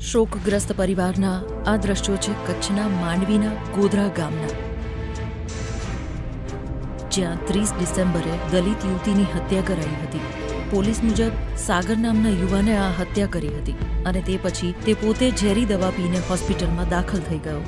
શોકગ્રસ્ત પરિવારના આ દ્રશ્યો છે કચ્છના માંડવીના ગોધરા ગામના. જ્યાં ત્રીસ ડિસેમ્બરે દલિત યુવતીની હત્યા કરાઈ હતી. પોલીસ મુજબ સાગર નામના યુવાને આ હત્યા કરી હતી અને તે પછી તે પોતે ઝેરી દવા પીને હોસ્પિટલમાં દાખલ થઈ ગયો.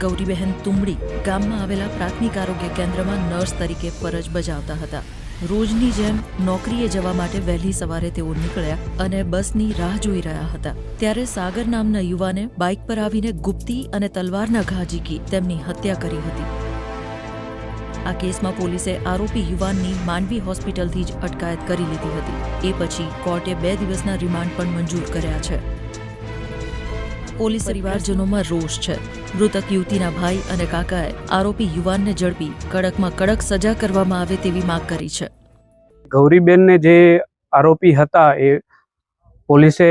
ગૌરીબહેન તુંબડી ગામમાં આવેલા પ્રાથમિક આરોગ્ય કેન્દ્રમાં નર્સ તરીકે ફરજ બજાવતા હતા. રોજની જેમ નોકરીએ જવા માટે વહેલી સવારે તેઓ નીકળ્યા અને બસની રાહ જોઈ રહ્યા હતા. ત્યારે સાગર નામના યુવાને બાઇક પર આવીને ગુપ્તી અને તલવારના ઘા ઝીકી તેમની હત્યા કરી હતી. આ કેસમાં પોલીસે આરોપી યુવાનની માંડવી હોસ્પિટલથી જ અટકાયત કરી લીધી હતી. એ પછી કોર્ટે બે દિવસના રિમાન્ડ પણ મંજૂર કર્યા છે. પોલીસ પરિવારજનોમાં રોષ છે. મૃતક યુવતીના ભાઈ અને કાકાએ આરોપી યુવાનને ઝડપી, કડકમાં કડક સજા કરવામાં આવે તેવી માંગ કરી છે. ગૌરીબેનને જે આરોપી હતા એ પોલીસે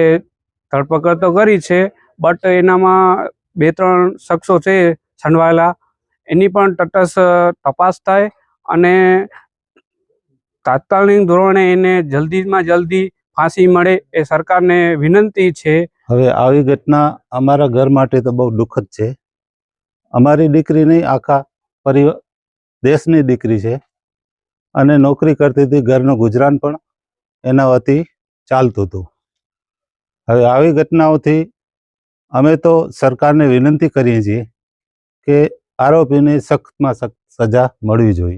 ધરપકડ તો કરી છે, બટ એનામાં બે ત્રણ શખ્સો છે છંડવાયેલા. એની પણ તટસ્થ તપાસ થાય અને તાત્કાલિક ધોરણે એને જલ્દીમાં જલ્દી ફાંસી મળે એ સરકારને વિનંતી છે. હવે આવી ઘટના અમારા ઘર માટે તો બહુ દુઃખદ છે. અમારી દીકરી નહીં, આખા પરિવાર, દેશની દીકરી છે. અને નોકરી કરતી હતી, ઘરનું ગુજરાન પણ એના વતી ચાલતું હતું. હવે આવી ઘટનાઓથી અમે તો સરકારને વિનંતી કરીએ છીએ કે આરોપીને સખ્તમાં સખ્ત સજા મળવી જોઈએ.